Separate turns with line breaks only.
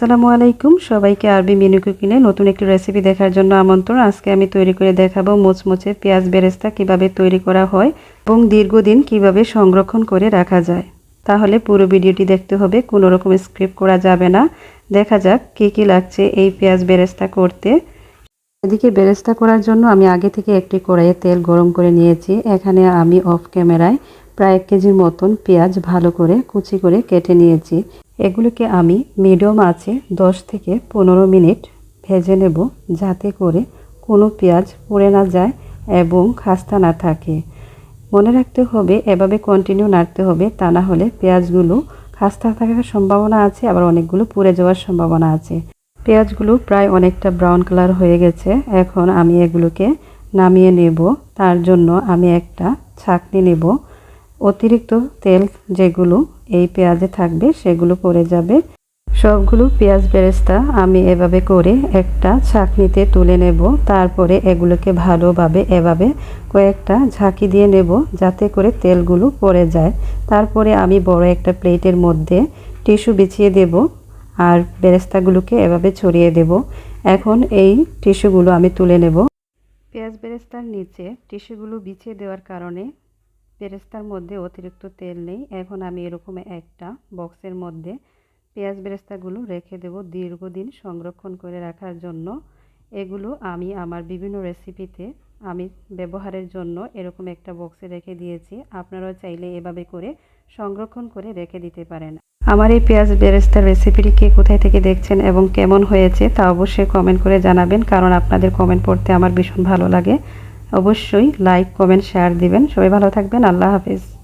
আসসালামু আলাইকুম। সবাইকে আরবি মেনু কুকিংয়ে নতুন একটি রেসিপি দেখার জন্য আমন্ত্রণ। আজকে আমি তৈরি করে দেখাবো মোচমোচে পেঁয়াজ বেরেস্তা কীভাবে তৈরি করা হয় এবং দীর্ঘদিন কীভাবে সংরক্ষণ করে রাখা যায়। তাহলে পুরো ভিডিওটি দেখতে হবে, কোনো রকম স্ক্রিপ্ট করা যাবে না। দেখা যাক কী কী লাগছে এই পেঁয়াজ বেরেস্তা করতে। এদিকে বেরেস্তা করার জন্য আমি আগে থেকে একটি কড়াইয়ে তেল গরম করে নিয়েছি। এখানে আমি অফ ক্যামেরায় প্রায় এক কেজির মতন পেঁয়াজ ভালো করে কুচি করে কেটে নিয়েছি। এগুলোকে আমি মিডিয়াম আছে 10 থেকে পনেরো মিনিট ভেজে নেব যাতে করে কোনো পেঁয়াজ পুড়ে না যায় এবং খাস্তা না থাকে। মনে রাখতে হবে, এভাবে কন্টিনিউ নাড়তে হবে, তা না হলে পেঁয়াজগুলো খাস্তা থাকার সম্ভাবনা আছে, আবার অনেকগুলো পুড়ে যাওয়ার সম্ভাবনা আছে। পেঁয়াজগুলো প্রায় অনেকটা ব্রাউন কালার হয়ে গেছে, এখন আমি এগুলোকে নামিয়ে নেব। তার জন্য আমি একটা ছাকনি নেব। অতিরিক্ত তেল যেগুলো এই পেঁয়াজে থাকবে, সেগুলো পড়ে যাবে। সবগুলো পেঁয়াজ বেরেস্তা আমি এভাবে করে একটা ছাকনিতে তুলে নেব। তারপরে এগুলোকে ভালোভাবে এভাবে কয়েকটা ঝাঁকি দিয়ে নেব যাতে করে তেলগুলো পড়ে যায়। তারপরে আমি বড় একটা প্লেটের মধ্যে টিস্যু বিছিয়ে দেব আর বেরেস্তাগুলোকে এভাবে ছড়িয়ে দেব। এখন এই টিস্যুগুলো আমি তুলে নেব। পেঁয়াজ বেরেস্তার নিচে টিস্যুগুলো বিছিয়ে দেওয়ার কারণে বেরেস্তার মধ্যে অতিরিক্ত তেল নেই। এখন আমি এরকম একটা বক্সের মধ্যে পেঁয়াজ বেরেস্তাগুলো রেখে দেব দীর্ঘদিন সংরক্ষণ করে রাখার জন্য। এগুলো আমি আমার বিভিন্ন রেসিপিতে আমি ব্যবহারের জন্য এরকম একটা বক্সে রেখে দিয়েছি। আপনারাও চাইলে এভাবে করে সংরক্ষণ করে রেখে দিতে পারেন। আমার এই পেঁয়াজ বেরেস্তার রেসিপিটি কে কোথায় থেকে দেখছেন এবং কেমন হয়েছে তা অবশ্যই কমেন্ট করে জানাবেন, কারণ আপনাদের কমেন্ট পড়তে আমার ভীষণ ভালো লাগে। অবশ্যই লাইক কমেন্ট শেয়ার দিবেন। সবাই ভালো থাকবেন। আল্লাহ হাফিজ।